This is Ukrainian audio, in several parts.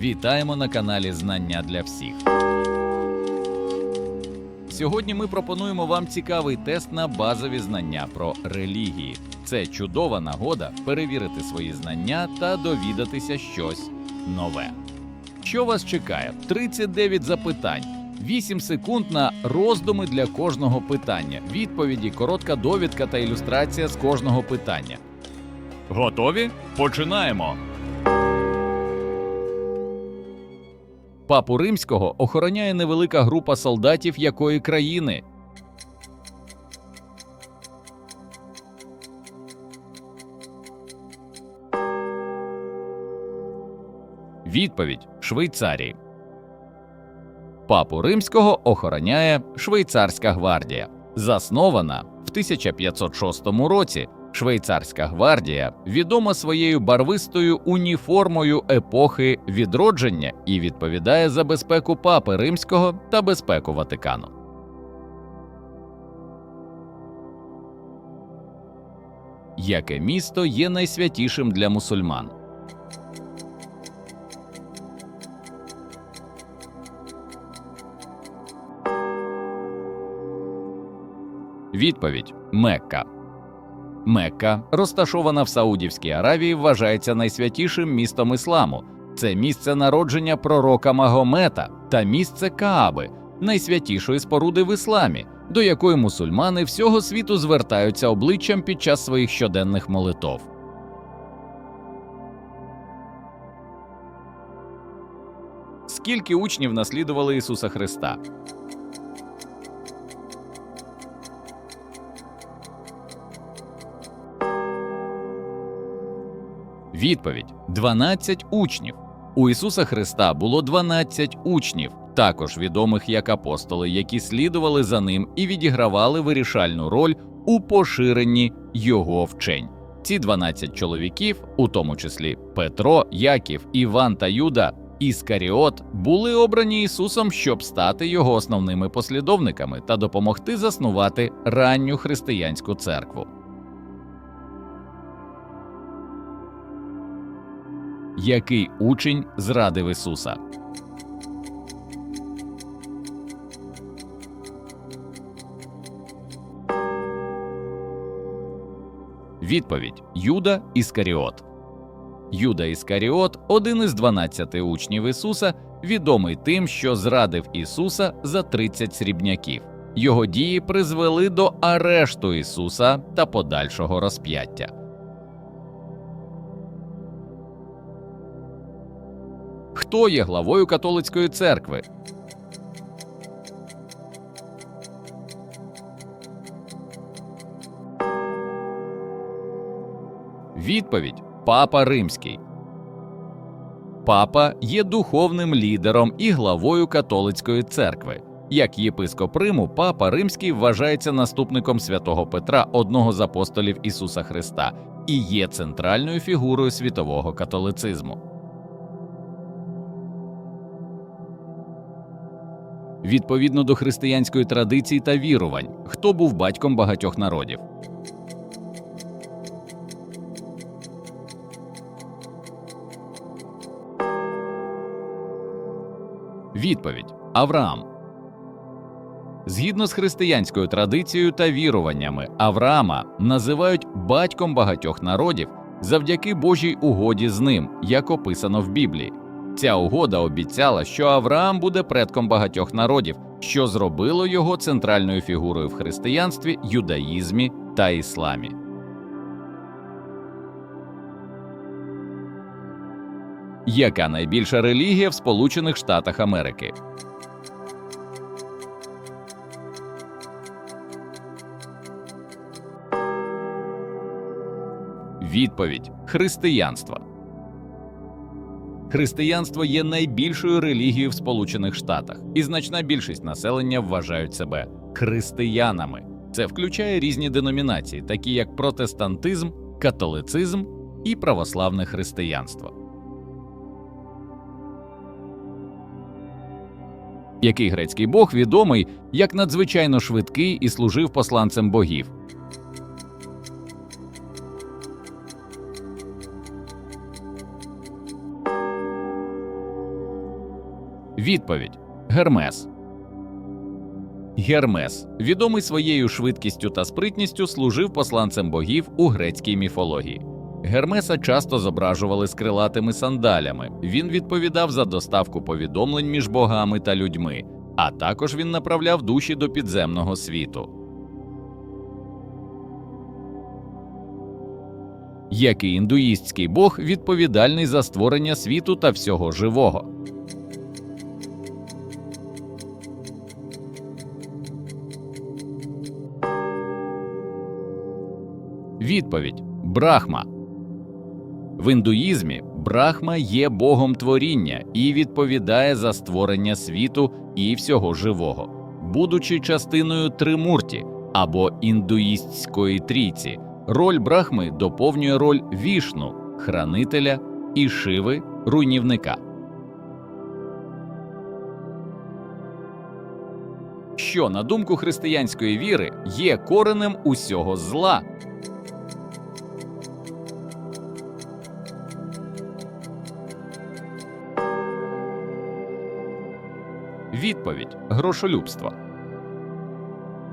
Вітаємо на каналі Знання для всіх. Сьогодні ми пропонуємо вам цікавий тест на базові знання про релігії. Це чудова нагода перевірити свої знання та довідатися щось нове. Що вас чекає? 39 запитань, 8 секунд на роздуми для кожного питання, відповіді, коротка довідка та ілюстрація з кожного питання. Готові? Починаємо. Папу римського охороняє невелика група солдатів якої країни? Відповідь Швейцарії. Папу римського охороняє Швейцарська гвардія. Заснована в 1506 році. Швейцарська гвардія відома своєю барвистою уніформою епохи відродження і відповідає за безпеку папи римського та безпеку Ватикану. Яке місто є найсвятішим для мусульман? Відповідь Мекка. Мекка, розташована в Саудівській Аравії, вважається найсвятішим містом ісламу. Це місце народження пророка Магомета та місце Кааби, найсвятішої споруди в ісламі, до якої мусульмани всього світу звертаються обличчям під час своїх щоденних молитов. Скільки учнів наслідували Ісуса Христа? Відповідь 12 учнів. У Ісуса Христа було 12 учнів, також відомих як апостоли, які слідували за ним і відігравали вирішальну роль у поширенні його вчень. Ці 12 чоловіків, у тому числі Петро, Яків, Іван та Юда, Іскаріот, були обрані Ісусом, щоб стати його основними послідовниками та допомогти заснувати ранню християнську церкву. Який учень зрадив Ісуса? Відповідь Юда Іскаріот. Юда Іскаріот один із 12 учнів Ісуса, відомий тим, що зрадив Ісуса за 30 срібняків. Його дії призвели до арешту Ісуса та подальшого розп'яття. Хто є главою католицької церкви? Відповідь Папа Римський. Папа є духовним лідером і главою католицької церкви. Як єпископ Риму, папа Римський вважається наступником святого Петра, одного з апостолів Ісуса Христа, і є центральною фігурою світового католицизму. Відповідно до християнської традиції та вірувань, хто був батьком багатьох народів. Відповідь Авраам. Згідно з християнською традицією та віруваннями, Авраама називають батьком багатьох народів завдяки Божій угоді з ним, як описано в Біблії. Ця угода обіцяла, що Авраам буде предком багатьох народів, що зробило його центральною фігурою в християнстві, юдаїзмі та ісламі. Яка найбільша релігія в Сполучених Штатах Америки? Відповідь християнство. Християнство є найбільшою релігією в Сполучених Штатах, і значна більшість населення вважають себе християнами. Це включає різні деномінації, такі як протестантизм, католицизм і православне християнство. Який грецький бог відомий як надзвичайно швидкий і служив посланцем богів? Відповідь Гермес. Гермес, відомий своєю швидкістю та спритністю, служив посланцем богів у грецькій міфології. Гермеса часто зображували з крилатими сандалями. Він відповідав за доставку повідомлень між богами та людьми, а також він направляв душі до підземного світу. Який індуїстський бог відповідальний за створення світу та всього живого? Відповідь Брахма. В індуїзмі Брахма є богом творіння і відповідає за створення світу і всього живого, будучи частиною Тримурті або індуїстської трійці. Роль Брахми доповнює роль вішну, хранителя і шиви, руйнівника. Що, на думку християнської віри, є коренем усього зла. Відповідь грошолюбство.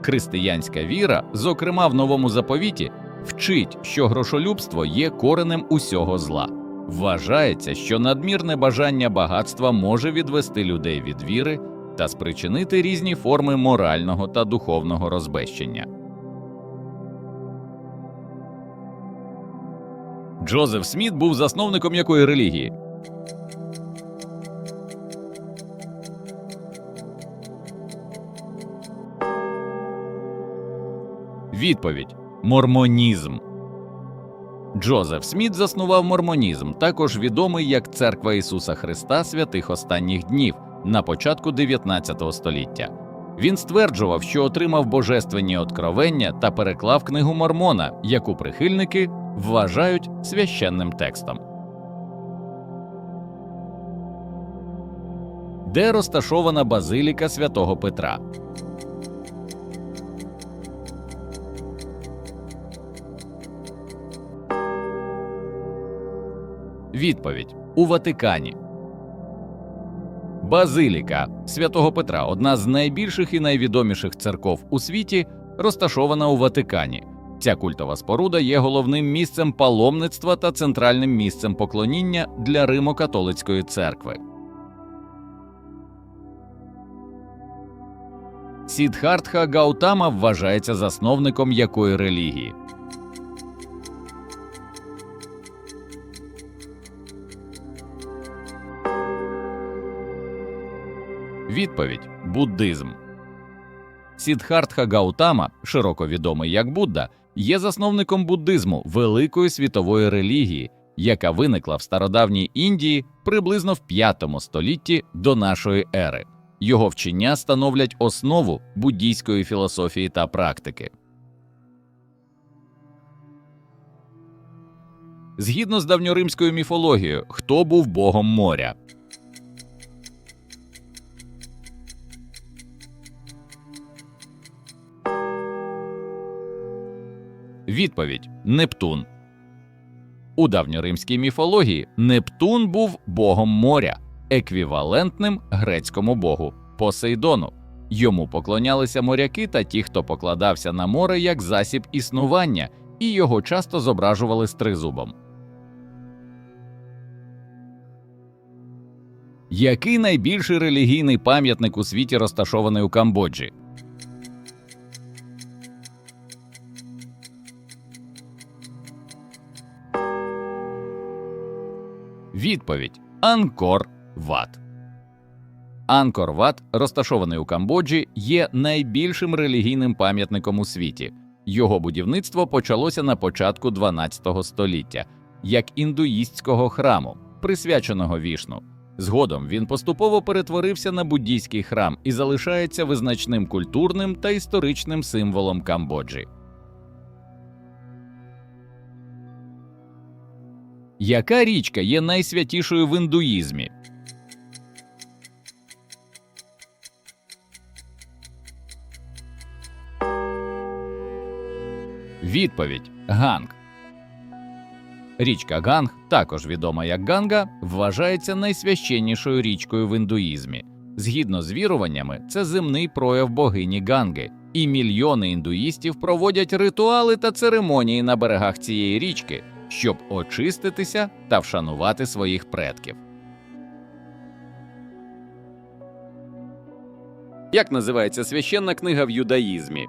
Християнська віра, зокрема в новому заповіті, вчить, що грошолюбство є коренем усього зла. Вважається, що надмірне бажання багатства може відвести людей від віри та спричинити різні форми морального та духовного розбещення. Джозеф Сміт був засновником якої релігії? Відповідь Мормонізм. Джозеф Сміт заснував мормонізм, також відомий як Церква Ісуса Христа святих останніх днів на початку 19 століття. Він стверджував, що отримав божественні откровення та переклав книгу Мормона, яку прихильники вважають священним текстом. Де розташована базиліка святого Петра? Відповідь у Ватикані. Базиліка святого Петра одна з найбільших і найвідоміших церков у світі, розташована у Ватикані. Ця культова споруда є головним місцем паломництва та центральним місцем поклоніння для Римо-католицької церкви. Сідхартха Гаутама вважається засновником якої релігії? Відповідь буддизм. Сідхартха Гаутама, широко відомий як Будда, є засновником буддизму великої світової релігії, яка виникла в стародавній Індії приблизно в 5 столітті до нашої ери. Його вчення становлять основу буддійської філософії та практики. Згідно з давньоримською міфологією, хто був богом моря? Відповідь Нептун. У давньоримській міфології Нептун був богом моря, еквівалентним грецькому богу Посейдону. Йому поклонялися моряки та ті, хто покладався на море як засіб існування, і його часто зображували з тризубом. Який найбільший релігійний пам'ятник у світі розташований у Камбоджі? Відповідь Анкор Ват. Анкор Ват, розташований у Камбоджі, є найбільшим релігійним пам'ятником у світі. Його будівництво почалося на початку 12 століття як індуїстського храму, присвяченого вішну. Згодом він поступово перетворився на буддійський храм і залишається визначним культурним та історичним символом Камбоджі. Яка річка є найсвятішою в індуїзмі? Відповідь Ганг. Річка Ганг, також відома як Ганга, вважається найсвященнішою річкою в індуїзмі. Згідно з віруваннями, це земний прояв богині Ганги, і мільйони індуїстів проводять ритуали та церемонії на берегах цієї річки, щоб очиститися та вшанувати своїх предків. Як називається священна книга в юдаїзмі?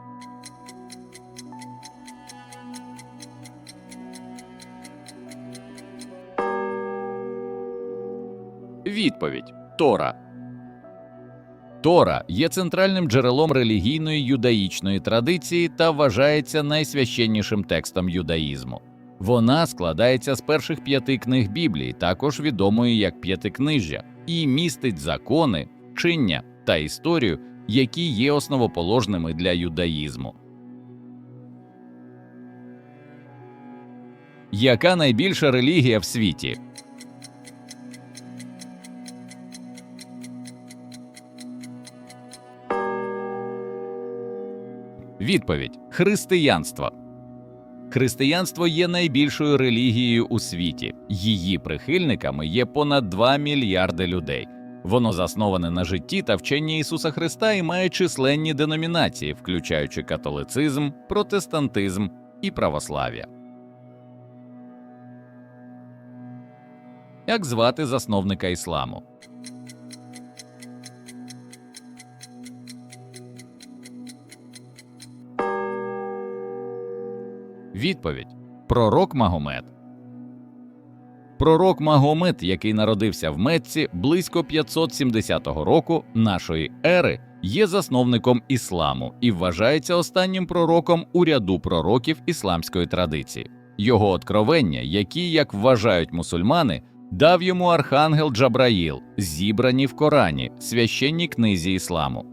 Відповідь Тора. Тора є центральним джерелом релігійної юдаїчної традиції та вважається найсвященнішим текстом юдаїзму. Вона складається з перших п'яти книг Біблії, також відомої як п'ятикнижжя, і містить закони, вчення та історію, які є основоположними для юдаїзму. Яка найбільша релігія в світі? Відповідь Християнство. Християнство є найбільшою релігією у світі. Її прихильниками є понад 2 мільярди людей. Воно засноване на житті та вченні Ісуса Христа і має численні деномінації, включаючи католицизм, протестантизм і православ'я. Як звати засновника ісламу? Відповідь Пророк Магомед. Пророк Магомед, який народився в Мецці близько 570 року нашої ери, є засновником ісламу і вважається останнім пророком у ряду пророків ісламської традиції. Його откровення, які, як вважають мусульмани, дав йому архангел Джабраїл, зібрані в Корані, священній книзі ісламу.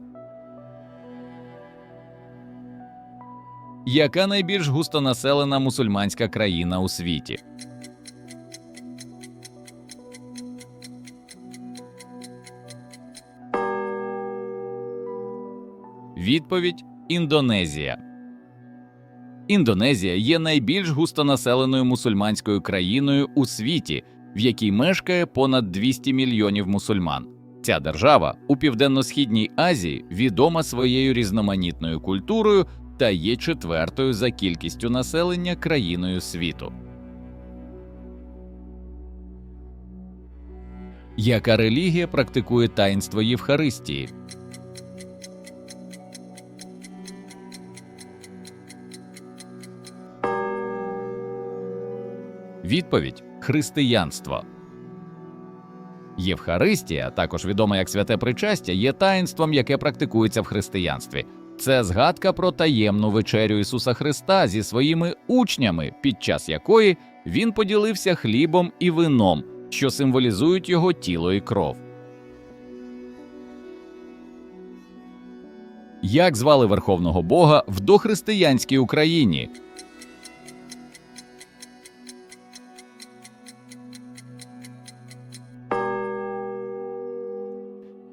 Яка найбільш густонаселена мусульманська країна у світі? Відповідь Індонезія. Індонезія є найбільш густонаселеною мусульманською країною у світі, в якій мешкає понад 200 мільйонів мусульман. Ця держава у південно-східній Азії відома своєю різноманітною культурою та є четвертою за кількістю населення країною світу. Яка релігія практикує таїнство Євхаристії? Відповідь християнство. Євхаристія, також відома як святе причастя, є таїнством, яке практикується в християнстві. Це згадка про таємну вечерю Ісуса Христа зі своїми учнями, під час якої він поділився хлібом і вином, що символізують його тіло і кров. Як звали Верховного Бога в дохристиянській Україні?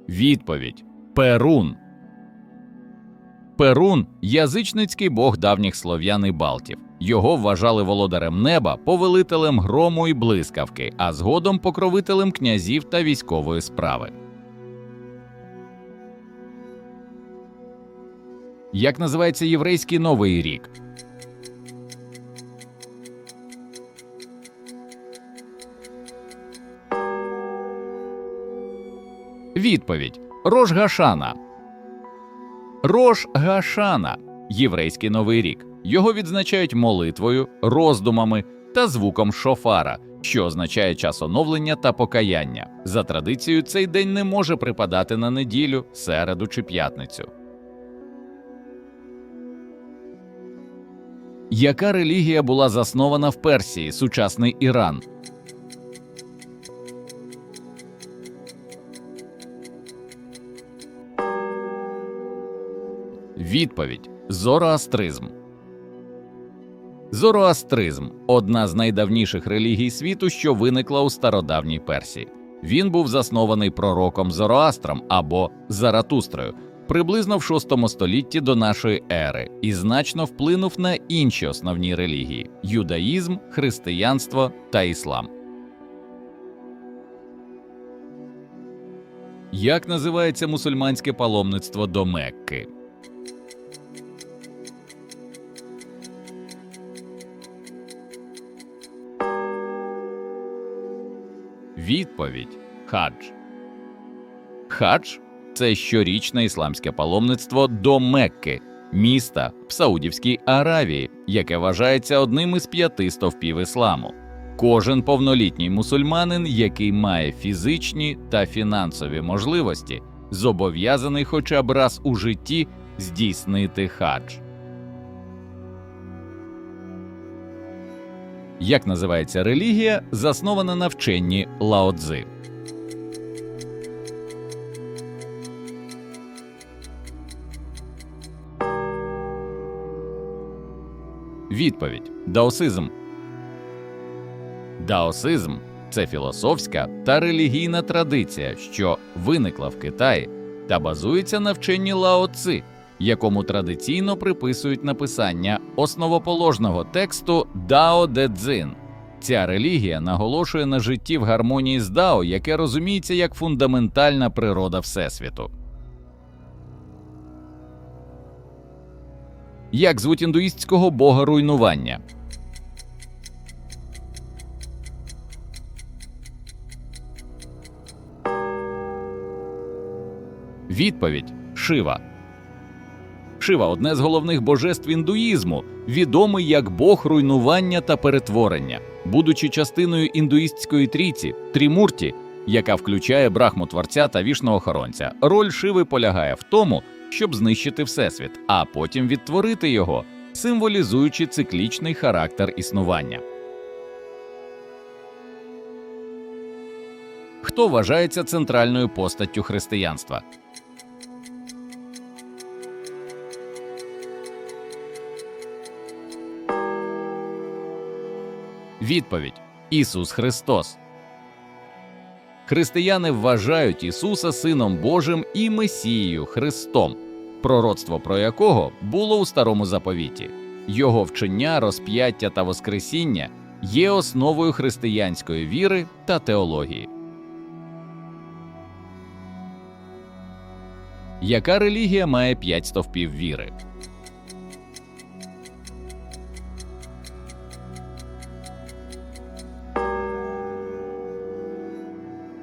Відповідь Перун. Перун язичницький бог давніх слов'ян і балтів. Його вважали володарем неба, повелителем грому і блискавки, а згодом покровителем князів та військової справи. Як називається єврейський новий рік? Відповідь Рош Гашана. Рош Гашана єврейський новий рік. Його відзначають молитвою, роздумами та звуком шофара, що означає час оновлення та покаяння. За традицією, цей день не може припадати на неділю, середу чи п'ятницю. Яка релігія була заснована в Персії, сучасний Іран? Відповідь Зороастризм. Зороастризм одна з найдавніших релігій світу, що виникла у стародавній Персії. Він був заснований пророком Зороастром або Заратустрою приблизно в VI столітті до нашої ери і значно вплинув на інші основні релігії юдаїзм, християнство та іслам. Як називається мусульманське паломництво до Мекки? Відповідь хадж. Хадж це щорічне ісламське паломництво до Мекки, міста в Саудівській Аравії, яке вважається одним із п'яти стовпів ісламу. Кожен повнолітній мусульманин, який має фізичні та фінансові можливості, зобов'язаний хоча б раз у житті здійснити хадж. Як називається релігія, заснована на вченні Лао-цзи? Відповідь даосизм. Даосизм це філософська та релігійна традиція, що виникла в Китаї та базується на вченні Лао Цзи, якому традиційно приписують написання основоположного тексту Дао Де Цзин. Ця релігія наголошує на житті в гармонії з Дао, яке розуміється як фундаментальна природа Всесвіту. Як звуть індуїстського бога руйнування? Відповідь Шива. Шива одне з головних божеств індуїзму, відомий як бог руйнування та перетворення, будучи частиною індуїстської трійці трімурті, яка включає брахму творця та вішного охоронця. Роль Шиви полягає в тому, щоб знищити всесвіт, а потім відтворити його, символізуючи циклічний характер існування. Хто вважається центральною постаттю християнства? Відповідь Ісус Христос. Християни вважають Ісуса Сином Божим і Месією Христом, пророцтво про якого було у старому заповіті. Його вчення, розп'яття та Воскресіння є основою християнської віри та теології. Яка релігія має п'ять стовпів віри?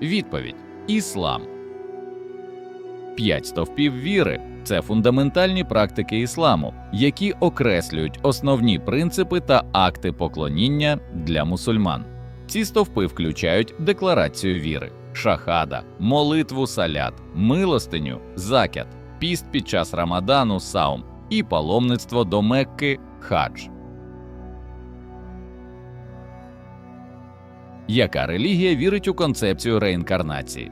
Відповідь Іслам. П'ять стовпів віри це фундаментальні практики ісламу, які окреслюють основні принципи та акти поклоніння для мусульман. Ці стовпи включають декларацію віри, шахада, молитву салят, милостиню, закят, піст під час рамадану, саум і паломництво до Мекки хадж. Яка релігія вірить у концепцію реінкарнації?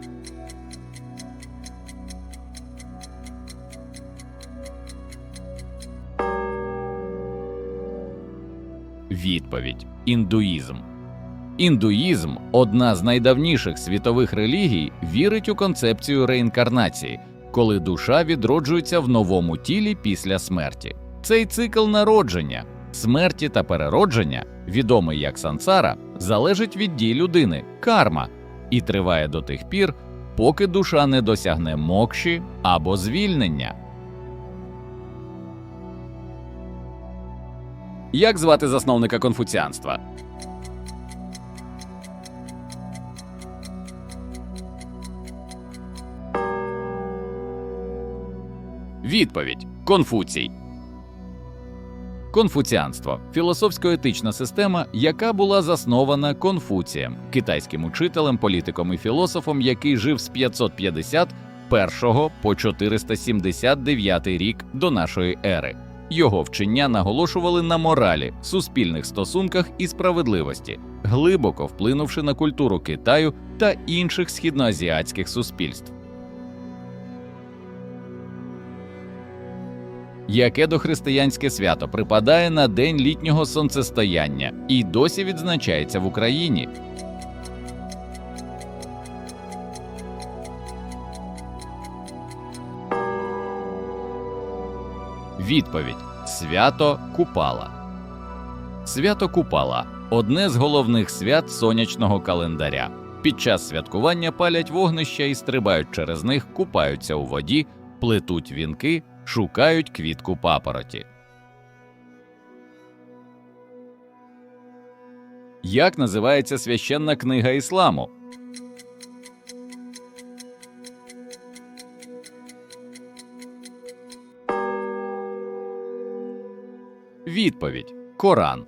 Відповідь індуїзм. Індуїзм, одна з найдавніших світових релігій, вірить у концепцію реінкарнації, коли душа відроджується в новому тілі після смерті. Цей цикл народження, смерті та переродження, відомий як сансара, залежить від дій людини, карма, і триває до тих пір, поки душа не досягне мокші або звільнення. Як звати засновника конфуціанства? Відповідь Конфуцій. Конфуціанство філософсько-етична система, яка була заснована Конфуцієм, китайським учителем, політиком і філософом, який жив з 551 по 479 рік до нашої ери. Його вчення наголошували на моралі, суспільних стосунках і справедливості, глибоко вплинувши на культуру Китаю та інших східноазіатських суспільств. Яке дохристиянське свято припадає на день літнього сонцестояння і досі відзначається в Україні. Відповідь Свято Купала. Свято Купала одне з головних свят сонячного календаря. Під час святкування палять вогнища і стрибають через них, купаються у воді, плетуть вінки, шукають квітку папороті. Як називається священна книга ісламу? Відповідь Коран.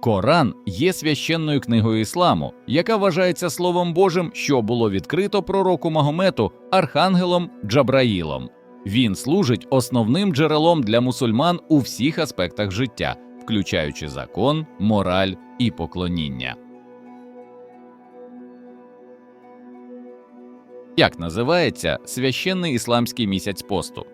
Коран є священною книгою ісламу, яка вважається Словом Божим, що було відкрито пророку Магомету архангелом Джабраїлом. Він служить основним джерелом для мусульман у всіх аспектах життя, включаючи закон, мораль і поклоніння. Як називається священний ісламський місяць посту?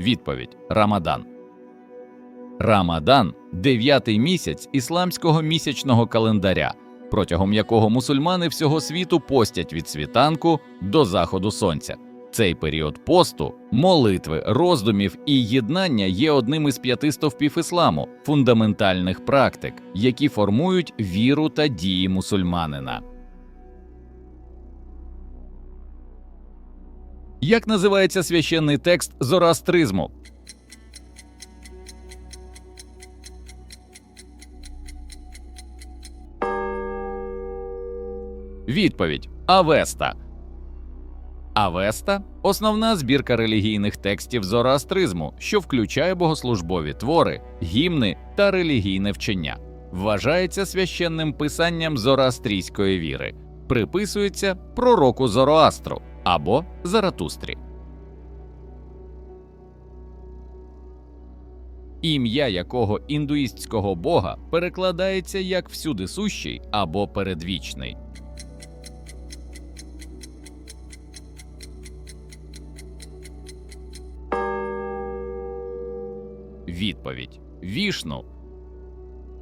Відповідь Рамадан. Рамадан дев'ятий місяць ісламського місячного календаря, протягом якого мусульмани всього світу постять від світанку до заходу сонця. Цей період посту, молитви, роздумів і єднання є одним із п'яти стовпів ісламу, фундаментальних практик, які формують віру та дії мусульманина. Як називається священний текст зороастризму? Відповідь Авеста. Авеста основна збірка релігійних текстів зороастризму, що включає богослужбові твори, гімни та релігійне вчення. Вважається священним писанням зороастрійської віри, приписується пророку Зороастру або Заратустрі. Ім'я якого індуїстського бога перекладається як всюдисущий або передвічний. Відповідь Вішну.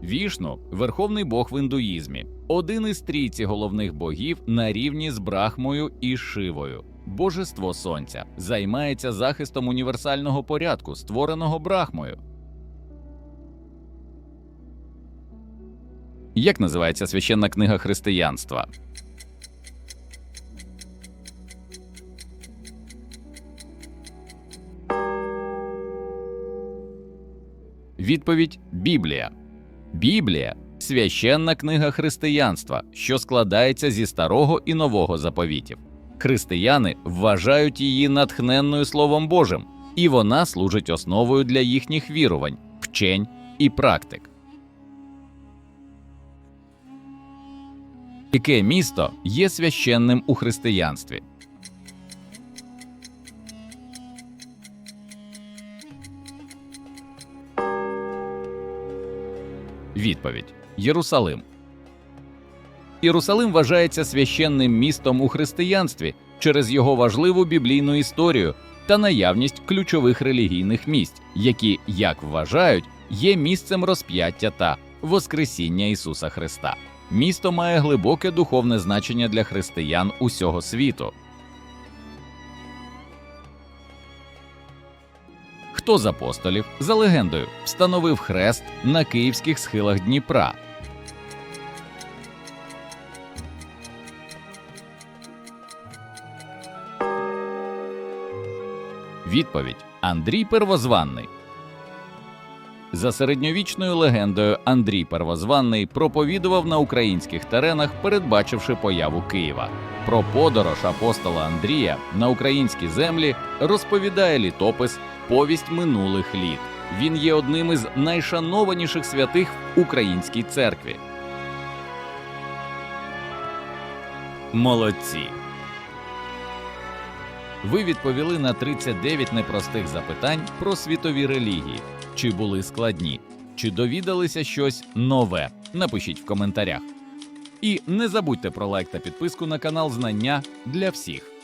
Вішну верховний бог в індуїзмі, один із трійці головних богів на рівні з Брахмою і Шивою. Божество сонця займається захистом універсального порядку, створеного Брахмою. Як називається священна книга християнства? Відповідь Біблія. Біблія священна книга християнства, що складається зі старого і нового заповітів. Християни вважають її натхненною Словом Божим, і вона служить основою для їхніх вірувань, вчень і практик. Яке місто є священним у християнстві? Відповідь Єрусалим. Єрусалим вважається священним містом у християнстві через його важливу біблійну історію та наявність ключових релігійних місць, які, як вважають, є місцем розп'яття та Воскресіння Ісуса Христа. Місто має глибоке духовне значення для християн усього світу. Хто з апостолів, за легендою, встановив хрест на київських схилах Дніпра? Відповідь Андрій Первозванний. За середньовічною легендою Андрій Первозванний проповідував на українських теренах, передбачивши появу Києва. Про подорож апостола Андрія на українські землі розповідає літопис Повість минулих літ. Він є одним із найшанованіших святих в українській церкві. Молодці. Ви відповіли на 39 непростих запитань про світові релігії. Чи були складні? Чи довідалися щось нове? Напишіть в коментарях. І не забудьте про лайк та підписку на канал Знання для всіх.